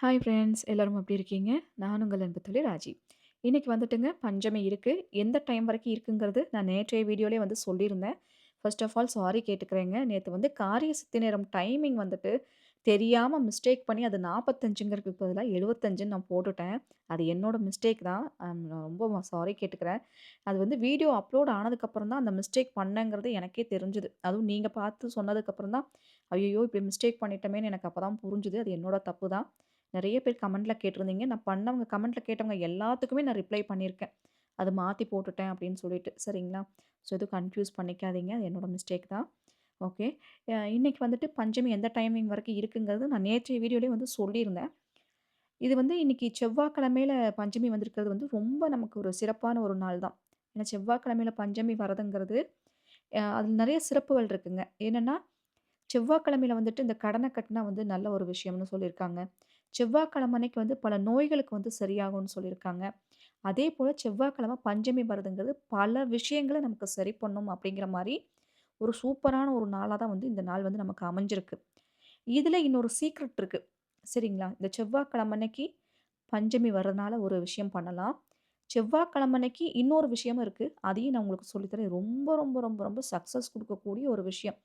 Hi friends எல்லோரும் எப்படி இருக்கீங்க? நான் உங்கள் அன்பு ராஜி. இன்றைக்கி வந்துட்டுங்க பஞ்சமி இருக்குது எந்த டைம் வரைக்கும் இருக்குங்கிறது நான் நேற்றைய வீடியோலயே வந்து சொல்லியிருந்தேன். ஃபர்ஸ்ட் ஆஃப் ஆல் சாரி கேட்டுக்கிறேங்க. நேற்று வந்து காரிய சித்தி நேரம் டைமிங் வந்துட்டு தெரியாமல் மிஸ்டேக் பண்ணி அது நாற்பத்தஞ்சுங்கிறதுக்கு பதிலாக எழுபத்தஞ்சுன்னு நான் போட்டுட்டேன். அது என்னோடய மிஸ்டேக் தான். நான் ரொம்ப சாரி கேட்டுக்கிறேன். அது வந்து வீடியோ அப்லோட் ஆனதுக்கப்புறம் தான் அந்த மிஸ்டேக் பண்ணேங்கிறது எனக்கே தெரிஞ்சுது அதுவும் நீங்கள் பார்த்து சொன்னதுக்கப்புறம் தான், ஐயோ இப்படி மிஸ்டேக் பண்ணிட்டோமேன்னு எனக்கு அப்போ தான் புரிஞ்சுது. அது என்னோடய தப்பு தான். நிறைய பேர் கமெண்ட்டில் கேட்டிருந்தீங்க. நான் பண்ணவங்க கமெண்ட்டில் கேட்டவங்க எல்லாத்துக்குமே நான் ரிப்ளை பண்ணியிருக்கேன். அது மாற்றி போட்டுட்டேன் அப்படின்னு சொல்லிட்டு. சரிங்களா? ஸோ எதுவும் கன்ஃப்யூஸ் பண்ணிக்காதீங்க. அது என்னோட மிஸ்டேக் தான். ஓகே. இன்றைக்கி இன்னைக்கு வந்துட்டு பஞ்சமி எந்த டைமிங் வரைக்கும் இருக்குங்கிறது நான் நேற்றைய வீடியோலேயே வந்து சொல்லியிருந்தேன். இது வந்து இன்னைக்கு செவ்வாய்க்கிழமையில் பஞ்சமி வந்திருக்கிறது வந்து ரொம்ப நமக்கு ஒரு சிறப்பான ஒரு நாள் தான். ஏன்னா செவ்வாய்க்கிழமையில் பஞ்சமி வரதுங்கிறது, அதில் நிறைய சிறப்புகள் இருக்குங்க. என்னென்னா செவ்வாய்க்கிழமையில் வந்துட்டு இந்த கடனை கட்டினா வந்து நல்ல ஒரு விஷயம்னு சொல்லியிருக்காங்க. செவ்வாய்க்கிழமை அன்னைக்கு வந்து பல நோய்களுக்கு வந்து சரியாகும்னு சொல்லியிருக்காங்க. அதே போல் செவ்வாய்க்கிழமை பஞ்சமி வருதுங்கிறது பல விஷயங்களை நமக்கு சரி பண்ணும் அப்படிங்கிற மாதிரி ஒரு சூப்பரான ஒரு நாளாக தான் வந்து இந்த நாள் வந்து நமக்கு அமைஞ்சிருக்கு. இதில் இன்னொரு சீக்ரெட் இருக்குது சரிங்களா? இந்த செவ்வாய்க்கிழமை அன்னைக்கு பஞ்சமி வர்றதுனால ஒரு விஷயம் பண்ணலாம். செவ்வாய்க்கிழமை அன்னைக்கு இன்னொரு விஷயமும் இருக்குது அதையும் நான் உங்களுக்கு சொல்லித்தரேன் ரொம்ப, ரொம்ப, ரொம்ப, ரொம்ப சக்சஸ் கொடுக்கக்கூடிய ஒரு விஷயம்.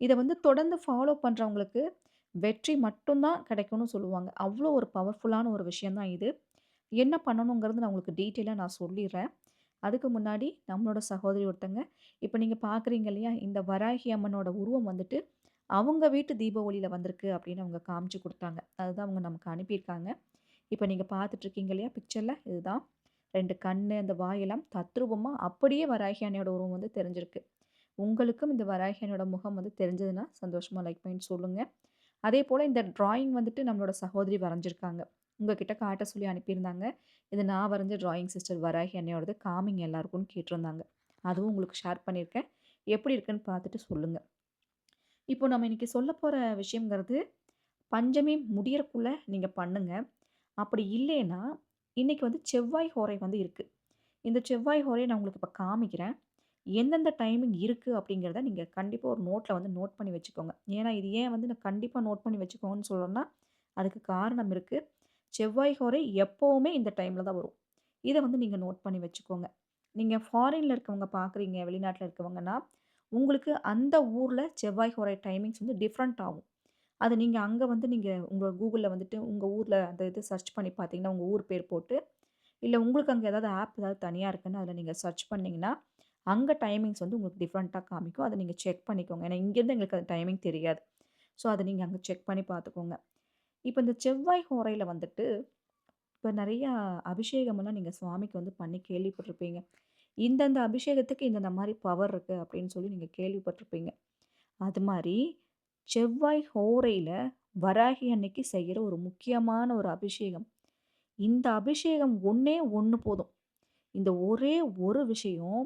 இதை வந்து தொடர்ந்து ஃபாலோ பண்ணுறவங்களுக்கு வெற்றி மட்டும் தான் கிடைக்கும்னு சொல்லுவாங்க. அவ்வளோ ஒரு பவர்ஃபுல்லான ஒரு விஷயம் தான் இது. என்ன பண்ணணுங்கிறது நான் உங்களுக்கு டீட்டெயிலாக நான் சொல்லிடுறேன் அதுக்கு முன்னாடி நம்மளோட சகோதரி ஒருத்தங்க, இப்போ நீங்கள் பார்க்குறீங்க இல்லையா? இந்த வராகி அம்மனோட உருவம் வந்துட்டு, அவங்க வீட்டு தீப ஒளியில வந்திருக்கு அப்படின்னு அவங்க காமிச்சு கொடுத்தாங்க அதுதான் அவங்க நமக்கு அனுப்பியிருக்காங்க. இப்போ நீங்கள் பார்த்துட்ருக்கீங்க இல்லையா? பிக்சரில் இதுதான். ரெண்டு கண் அந்த வாயெல்லாம் தத்ரூபமாக அப்படியே வராகி அன்னையோட உருவம் வந்து தெரிஞ்சிருக்கு. உங்களுக்கும் இந்த வராகி அன்னையோட முகம் வந்து தெரிஞ்சதுன்னா, சந்தோஷமாக லைக் பண்ணிட்டு அதே போல் இந்த டிராயிங் வந்துட்டு நம்மளோட சகோதரி வரைஞ்சிருக்காங்க. உங்ககிட்ட காட்ட சொல்லி அனுப்பியிருந்தாங்க. இது நான் வரைஞ்ச டிராயிங் சிஸ்டர் வராகி என்னையோடது காமிங்க எல்லாருக்கும்னு கேட்டிருந்தாங்க. அதுவும் உங்களுக்கு ஷேர் பண்ணியிருக்கேன். எப்படி இருக்குன்னு பார்த்துட்டு சொல்லுங்கள் இப்போ நம்ம இன்னைக்கு சொல்ல போகிற விஷயங்கிறது பஞ்சமி முடியறக்குள்ளே நீங்கள் பண்ணுங்கள் அப்படி இல்லைன்னா, இன்றைக்கி வந்து செவ்வாய் ஹோரை வந்து இருக்குது இந்த செவ்வாய் ஹோரைய நான் உங்களுக்கு இப்போ காமிக்கிறேன். எந்தெந்த டைமிங் இருக்குது அப்படிங்கிறத நீங்கள் கண்டிப்பாக ஒரு நோட்டில் வந்து நோட் பண்ணி வச்சுக்கோங்க. ஏன்னா, இது ஏன் வந்து நான் கண்டிப்பாக நோட் பண்ணி வச்சுக்கோங்கன்னு சொல்கிறேன்னா அதுக்கு காரணம் இருக்குது செவ்வாய் ஹோரை எப்போவுமே இந்த டைமில் தான் வரும். இதை வந்து நீங்கள் நோட் பண்ணி வச்சுக்கோங்க. நீங்கள் ஃபாரினில் இருக்கவங்க பார்க்குறீங்க, வெளிநாட்டில் இருக்கவங்கன்னா, உங்களுக்கு அந்த ஊரில் செவ்வாய் ஹோரை டைமிங்ஸ் வந்து டிஃப்ரெண்ட் ஆகும். அது நீங்கள் அங்கே வந்து நீங்கள் உங்கள் கூகுளில் வந்துட்டு உங்கள் ஊரில் அந்த இது சர்ச் பண்ணி பார்த்தீங்கன்னா, உங்கள் ஊர் பேர் போட்டு, இல்லை உங்களுக்கு அங்கே ஏதாவது ஆப் ஏதாவது தனியாக இருக்குன்னு அதில் நீங்கள் சர்ச் பண்ணிங்கன்னா அங்கே டைமிங்ஸ் வந்து உங்களுக்கு டிஃப்ரெண்ட்டாக காமிக்கும். அதை நீங்கள் செக் பண்ணிக்கோங்க. ஏன்னா இங்கேருந்து எங்களுக்கு அந்த டைமிங் தெரியாது. ஸோ, அதை நீங்கள் அங்கே செக் பண்ணி பார்த்துக்கோங்க. இப்போ இந்த செவ்வாய் ஹோரையில் வந்துட்டு, இப்போ நிறையா அபிஷேகமெல்லாம் நீங்கள் சுவாமிக்கு வந்து பண்ணி கேள்விப்பட்டிருப்பீங்க. இந்தந்த அபிஷேகத்துக்கு இந்தந்த மாதிரி பவர் இருக்குது அப்படின்னு சொல்லி நீங்கள் கேள்விப்பட்டிருப்பீங்க. அது மாதிரி செவ்வாய் ஹோரையில் வராகி அன்னைக்கு செய்கிற ஒரு முக்கியமான ஒரு அபிஷேகம். இந்த அபிஷேகம் ஒன்றே ஒன்று போதும். இந்த ஒரே ஒரு விஷயம்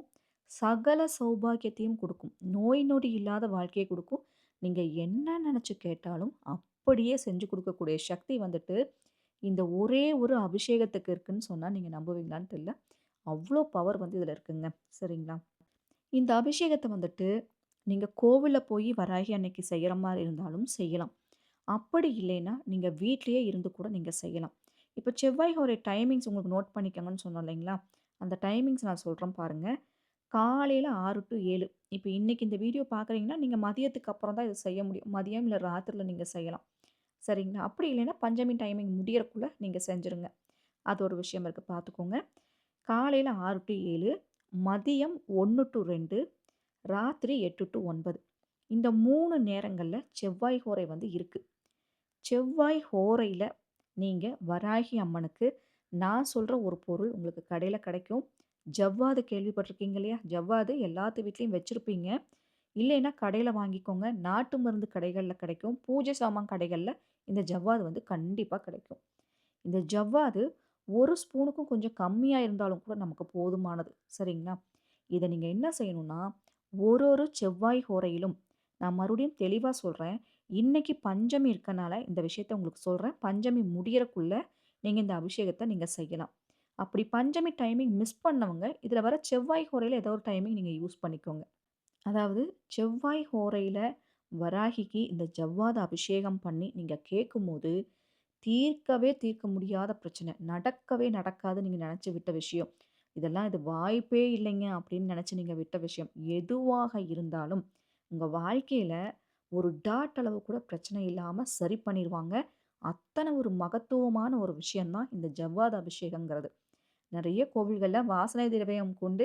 சகல சௌபாக்கியத்தையும் கொடுக்கும் நோய் நொடி இல்லாத வாழ்க்கையை கொடுக்கும் நீங்கள் என்ன நினச்சி கேட்டாலும் அப்படியே செஞ்சு கொடுக்கக்கூடிய சக்தி வந்துட்டு, இந்த ஒரே ஒரு அபிஷேகத்துக்கு இருக்குன்னு சொன்னால் நீங்கள் நம்புவீங்களான்னு தெரியல. அவ்வளோ பவர் வந்து இதில் இருக்குங்க. சரிங்களா? இந்த அபிஷேகத்தை வந்துட்டு, நீங்கள் கோவிலில் போய் வராகி அன்னைக்கு செய்கிற மாதிரி இருந்தாலும் செய்யலாம். அப்படி இல்லைன்னா, நீங்கள் வீட்லேயே இருந்து கூட நீங்கள் செய்யலாம். இப்போ செவ்வாய் ஒரு டைமிங்ஸ் உங்களுக்கு நோட் பண்ணிக்கங்கன்னு சொன்னோம் இல்லைங்களா? அந்த டைமிங்ஸ் நான் சொல்கிறேன் பாருங்கள் காலையில் ஆறு டு ஏழு இப்போ இன்னைக்கு இந்த வீடியோ பார்க்குறீங்கன்னா, நீங்கள் மதியத்துக்கு அப்புறம் தான் இதை செய்ய முடியும். மதியம் இல்லை ராத்திரியில் நீங்கள் செய்யலாம். சரிங்களா? அப்படி இல்லைன்னா பஞ்சமி டைமிங் முடியறக்குள்ள நீங்கள் செஞ்சுருங்க. அது ஒரு விஷயம் இருக்குது பார்த்துக்கோங்க. காலையில் ஆறு டு ஏழு மதியம் ஒன்று டு ரெண்டு ராத்திரி எட்டு டு ஒன்பது இந்த மூணு நேரங்களில் செவ்வாய் ஹோரை வந்து இருக்குது செவ்வாய் ஹோரையில் நீங்கள் வராகி அம்மனுக்கு நான் சொல்கிற ஒரு பொருள் உங்களுக்கு கடையில் கிடைக்கும். ஜவ்வாது கேள்விப்பட்டிருக்கீங்க இல்லையா? ஜவ்வாது எல்லாத்து வீட்லேயும் வச்சுருப்பீங்க இல்லைன்னா கடையில் வாங்கிக்கோங்க. நாட்டு மருந்து கடைகளில் கிடைக்கும். பூஜை சாமான் கடைகளில் இந்த ஜவ்வாது வந்து கண்டிப்பாக கிடைக்கும். இந்த ஜவ்வாது ஒரு ஸ்பூனுக்கும் கொஞ்சம் கம்மியாக இருந்தாலும் கூட நமக்கு போதுமானது. சரிங்களா? இதை நீங்கள் என்ன செய்யணும்னா, ஒரு ஒரு செவ்வாய் ஹோரையிலும் நான் மறுபடியும் தெளிவாக சொல்கிறேன் இன்றைக்கி பஞ்சமி இருக்கனால இந்த விஷயத்த உங்களுக்கு சொல்கிறேன் பஞ்சமி முடியறக்குள்ள நீங்கள் இந்த அபிஷேகத்தை நீங்கள் செய்யலாம். அப்படி பஞ்சமி டைமிங் மிஸ் பண்ணவங்க, இதில் வர செவ்வாய் ஹோரையில் ஏதோ ஒரு டைமிங் நீங்கள் யூஸ் பண்ணிக்கோங்க. அதாவது செவ்வாய் ஹோரையில் வராகிக்கு இந்த ஜவ்வாத அபிஷேகம் பண்ணி நீங்கள் கேட்கும்போது, தீர்க்கவே தீர்க்க முடியாத பிரச்சனை. நடக்கவே நடக்காது நீங்கள் நினச்சி விட்ட விஷயம். இதெல்லாம் இது வாய்ப்பே இல்லைங்க அப்படின்னு நினச்சி நீங்கள் விட்ட விஷயம். எதுவாக இருந்தாலும், உங்கள் வாழ்க்கையில் ஒரு டாட் அளவு கூட பிரச்சனை இல்லாமல் சரி பண்ணிடுவாங்க அத்தனை ஒரு மகத்துவமான ஒரு விஷயந்தான் இந்த ஜவ்வாத அபிஷேகங்கிறது. நிறைய கோவில்களில் வாசனை திரவியம் கொண்டு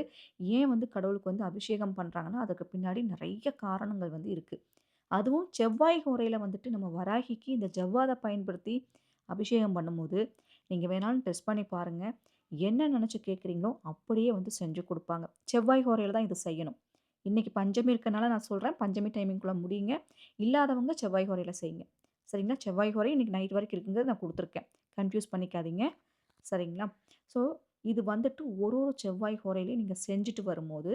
ஏன் வந்து கடவுளுக்கு வந்து அபிஷேகம் பண்ணுறாங்கன்னா அதுக்கு பின்னாடி நிறைய காரணங்கள் வந்து இருக்குது அதுவும் செவ்வாய் உரையில் வந்துட்டு நம்ம வராகிக்கு இந்த ஜவ்வாதை பயன்படுத்தி அபிஷேகம் பண்ணும்போது, நீங்கள் வேணாலும் டெஸ்ட் பண்ணி பாருங்க. என்ன நினச்சி கேட்குறீங்களோ, அப்படியே வந்து செஞ்சு கொடுப்பாங்க செவ்வாய் ஹோரையில தான் இது செய்யணும். இன்றைக்கி பஞ்சமி இருக்கனால நான் சொல்கிறேன் பஞ்சமி டைமிங்குள்ளே முடியுங்க. இல்லாதவங்க செவ்வாய் ஹோரையில செய்யுங்க. சரிங்களா? செவ்வாய் ஹோரை இன்றைக்கி நைட் வரைக்கும் இருக்குங்கிறது நான் கொடுத்துருக்கேன் கன்ஃப்யூஸ் பண்ணிக்காதீங்க. சரிங்களா? ஸோ இது வந்துட்டு ஒரு ஒரு செவ்வாய் ஹோரையிலயும் நீங்கள் செஞ்சுட்டு வரும்போது,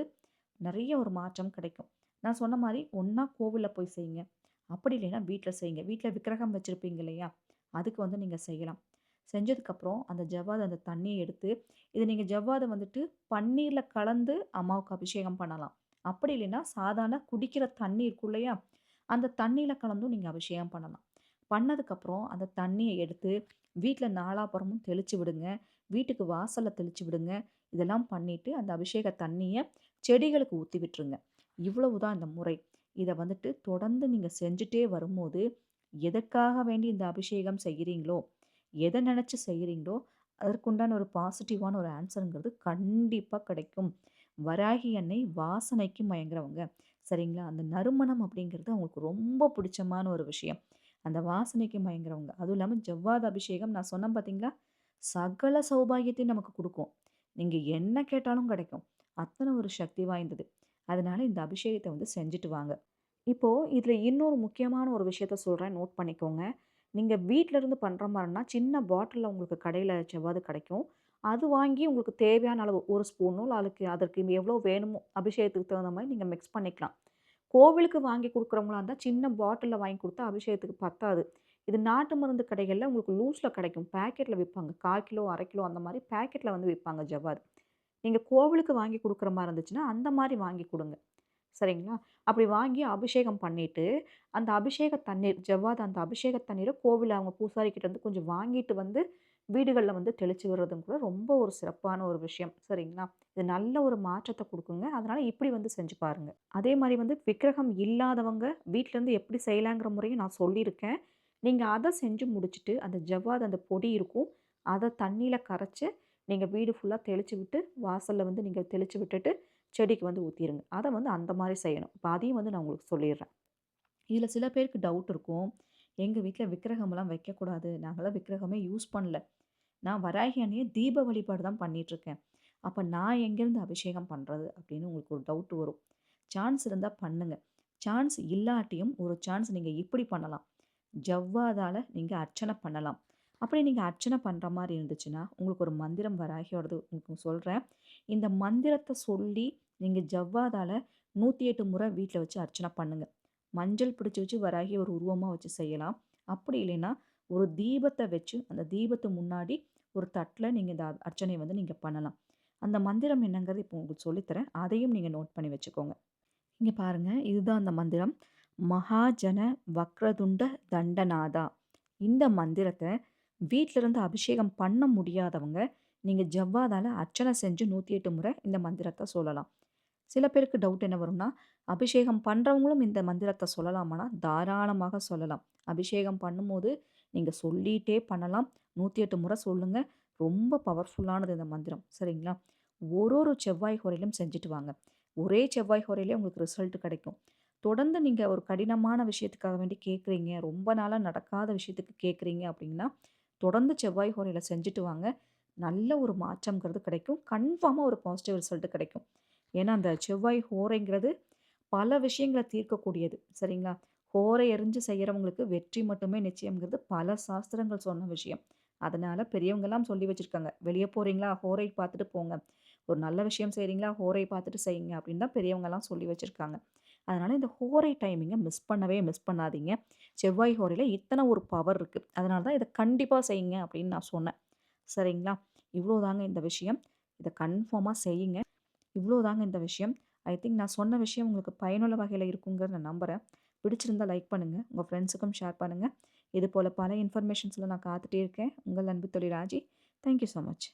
நிறைய ஒரு மாற்றம் கிடைக்கும். நான் சொன்ன மாதிரி ஒன்றா கோவிலில் போய் செய்யுங்க. அப்படி இல்லைன்னா வீட்டில் செய்யுங்க. வீட்டில் விக்கிரகம் வச்சுருப்பீங்க இல்லையா? அதுக்கு வந்து நீங்கள் செய்யலாம். செஞ்சதுக்கப்புறம் அந்த ஜவ்வாது அந்த தண்ணியை எடுத்து, இதை நீங்கள் ஜவ்வாதை வந்துட்டு பன்னீரில் கலந்து அம்மாவுக்கு அபிஷேகம் பண்ணலாம். அப்படி இல்லைன்னா சாதாரண குடிக்கிற தண்ணி இருக்கும் இல்லையா? அந்த தண்ணியில் கலந்தும் நீங்கள் அபிஷேகம் பண்ணலாம். பண்ணதுக்கப்புறம் அந்த தண்ணியை எடுத்து வீட்டில் நாலாபுறமும் தெளித்து விடுங்க. வீட்டுக்கு வாசலில் தெளித்து விடுங்க. இதெல்லாம் பண்ணிவிட்டு அந்த அபிஷேக தண்ணியை செடிகளுக்கு ஊற்றி விட்டுருங்க. இவ்வளவு தான் இந்த முறை. இதை வந்துட்டு தொடர்ந்து நீங்கள் செஞ்சுட்டே வரும்போது, எதற்காக வேண்டி இந்த அபிஷேகம் செய்கிறீங்களோ, எதை நினச்சி செய்கிறீங்களோ அதற்குண்டான ஒரு பாசிட்டிவான ஒரு ஆன்சருங்கிறது கண்டிப்பாக கிடைக்கும். வராகி அன்னை வாசனைக்கு மயங்குறவங்க. சரிங்களா? அந்த நறுமணம் அப்படிங்கிறது அவங்களுக்கு ரொம்ப பிடிச்சமான ஒரு விஷயம். அந்த வாசனைக்கு மயங்குறவங்க. அதுவும் இல்லாமல் ஜவ்வாத அபிஷேகம் நான் சொன்னேன் பார்த்தீங்களா? சகல சௌபாகியத்தையும் நமக்கு கொடுக்கும் நீங்கள் என்ன கேட்டாலும் கிடைக்கும். அத்தனை ஒரு சக்தி வாய்ந்தது. அதனால இந்த அபிஷேகத்தை வந்து செஞ்சுட்டு வாங்க. இப்போது இதில் இன்னொரு முக்கியமான ஒரு விஷயத்த சொல்கிறேன் நோட் பண்ணிக்கோங்க. நீங்கள் வீட்டிலேருந்து பண்ணுற மாதிரினா சின்ன பாட்டிலில் உங்களுக்கு கடையில் செவ்வாது கிடைக்கும். அது வாங்கி உங்களுக்கு தேவையான அளவு ஒரு ஸ்பூனோ, இல்ல அதுக்கு அதற்கு எவ்வளோ வேணுமோ அபிஷேகத்துக்கு தகுந்த மாதிரி நீங்கள் மிக்ஸ் பண்ணிக்கலாம். கோவிலுக்கு வாங்கி கொடுக்குறவங்களா இருந்தால் சின்ன பாட்டிலில் வாங்கி கொடுத்தா அபிஷேகத்துக்கு பத்தாது. இது நாட்டு மருந்து கடைகளில் உங்களுக்கு லூஸில் கிடைக்கும். பேக்கெட்டில் விற்பாங்க கால் கிலோ, அரை கிலோ அந்த மாதிரி பேக்கெட்டில் வந்து விற்பாங்க ஜவ்வாது. நீங்கள் கோவிலுக்கு வாங்கி கொடுக்குற மாதிரி இருந்துச்சுன்னா, அந்த மாதிரி வாங்கி கொடுங்க சரிங்களா? அப்படி வாங்கி அபிஷேகம் பண்ணிவிட்டு அந்த அபிஷேக தண்ணீர் ஜவ்வாது அந்த அபிஷேக தண்ணீரை கோவிலில் அவங்க பூசாரி வந்து கொஞ்சம் வாங்கிட்டு வந்து, வீடுகளில் வந்து தெளிச்சு விடுறதும் கூட ரொம்ப ஒரு சிறப்பான ஒரு விஷயம். சரிங்களா? இது நல்ல ஒரு மாற்றத்தை கொடுக்குங்க அதனால் இப்படி வந்து செஞ்சு பாருங்கள் அதே மாதிரி வந்து விக்கிரகம் இல்லாதவங்க வீட்டிலேருந்து எப்படி செய்யலாங்கிற முறையும் நான் சொல்லியிருக்கேன். நீங்கள் அதை செஞ்சு முடிச்சுட்டு, அந்த ஜவ்வாது அந்த பொடி இருக்கும். அதை தண்ணியில் கரைச்சி நீங்கள் வீடு ஃபுல்லாக தெளிச்சு விட்டு, வாசலில் வந்து நீங்கள் தெளிச்சு விட்டுட்டு, செடிக்கு வந்து ஊற்றிடுங்க அதை வந்து அந்த மாதிரி செய்யணும். இப்போ அதையும் வந்து நான் உங்களுக்கு சொல்லிடுறேன் இதில் சில பேருக்கு டவுட் இருக்கும். எங்கள் வீட்டில் விக்கிரகமெல்லாம் வைக்கக்கூடாது. நாங்களாம் விக்கிரகமே யூஸ் பண்ணல. நான் வராகி அன்னையே தீப வழிபாடு தான் பண்ணிகிட்ருக்கேன் அப்போ நான் எங்கேருந்து அபிஷேகம் பண்ணுறது அப்படின்னு உங்களுக்கு ஒரு டவுட் வரும். சான்ஸ் இருந்தால் பண்ணுங்க. சான்ஸ் இல்லாட்டியும் ஒரு சான்ஸ் நீங்கள் இப்படி பண்ணலாம். ஜவ்வாதால் நீங்கள் அர்ச்சனை பண்ணலாம். அப்படி நீங்கள் அர்ச்சனை பண்ணுற மாதிரி இருந்துச்சுன்னா, உங்களுக்கு ஒரு மந்திரம் வராகியோடது உங்களுக்கு சொல்கிறேன் இந்த மந்திரத்தை சொல்லி நீங்கள் ஜவ்வாதால் நூற்றி எட்டு முறை வீட்டில் வச்சு அர்ச்சனை பண்ணுங்கள் மஞ்சள் பிடிச்சி வச்சு வராகி ஒரு உருவமாக வச்சு செய்யலாம். அப்படி இல்லைன்னா, ஒரு தீபத்தை வச்சு, அந்த தீபத்து முன்னாடி ஒரு தட்டில் நீங்கள் இந்த அர்ச்சனையை வந்து நீங்கள் பண்ணலாம். அந்த மந்திரம் என்னங்கிறது இப்போ உங்களுக்கு சொல்லித் தரேன். அதையும் நீங்கள் நோட் பண்ணி வச்சுக்கோங்க. இங்கே பாருங்கள் இதுதான் அந்த மந்திரம். மகாஜன வக்ரதுண்ட தண்டநாதா. இந்த மந்திரத்தை வீட்டிலிருந்து அபிஷேகம் பண்ண முடியாதவங்க, நீங்கள் ஜவ்வாதால் அர்ச்சனை செஞ்சு 108 முறை இந்த மந்திரத்தை சொல்லலாம். சில பேருக்கு டவுட் என்ன வரும்னா, அபிஷேகம் பண்ணுறவங்களும் இந்த மந்திரத்தை சொல்லலாமானா தாராளமாக சொல்லலாம். அபிஷேகம் பண்ணும்போது நீங்கள் சொல்லிகிட்டே பண்ணலாம். 108 முறை சொல்லுங்கள் ரொம்ப பவர்ஃபுல்லானது இந்த மந்திரம். சரிங்களா? ஒரு ஒரு செவ்வாய் குறையிலும் செஞ்சுட்டு வாங்க. ஒரே செவ்வாய் குறையிலே உங்களுக்கு ரிசல்ட் கிடைக்கும். தொடர்ந்து நீங்கள் ஒரு கடினமான விஷயத்துக்காக வேண்டி கேட்குறீங்க, ரொம்ப நாளாக நடக்காத விஷயத்துக்கு கேட்குறீங்க அப்படின்னா, தொடர்ந்து செவ்வாய் குறையில் செஞ்சுட்டு வாங்க. நல்ல ஒரு மாற்றங்கிறது கிடைக்கும். கன்ஃபார்மாக ஒரு பாசிட்டிவ் ரிசல்ட் கிடைக்கும். ஏன்னா, அந்த செவ்வாய் ஹோரைங்கிறது பல விஷயங்களை தீர்க்கக்கூடியது. சரிங்களா? ஹோரை எரிஞ்சு செய்கிறவங்களுக்கு வெற்றி மட்டுமே நிச்சயம்ங்கிறது பல சாஸ்திரங்கள் சொன்ன விஷயம். அதனால் பெரியவங்கெல்லாம் சொல்லி வச்சுருக்காங்க வெளியே போகிறீங்களா ஹோரை பார்த்துட்டு போங்க. ஒரு நல்ல விஷயம் செய்கிறீங்களா ஹோரை பார்த்துட்டு செய்யுங்க அப்படின்னு தான் பெரியவங்கெல்லாம் சொல்லி வச்சுருக்காங்க அதனால் இந்த ஹோரை டைமிங்கை மிஸ் பண்ணவே மிஸ் பண்ணாதீங்க. செவ்வாய் ஹோரையில இத்தனை ஒரு பவர் இருக்குது அதனால தான் இதை கண்டிப்பாக செய்யுங்க அப்படின்னு நான் சொன்னேன். சரிங்களா? இவ்வளோதாங்க இந்த விஷயம். இதை கன்ஃபார்மாக செய்யுங்க. இவ்வளோதாங்க இந்த விஷயம். ஐ திங்க் நான் சொன்ன விஷயம் உங்களுக்கு பயனுள்ள வகையில் இருக்குங்கிற நான் நம்புகிறேன் பிடிச்சிருந்தா லைக் பண்ணுங்கள் உங்கள் ஃப்ரெண்ட்ஸுக்கும் ஷேர் பண்ணுங்கள் இது போல் பல இன்ஃபர்மேஷன்ஸில் நான் காத்துட்டே இருக்கேன். உங்கள் அன்பு தொழில் Raji. Thank you so much.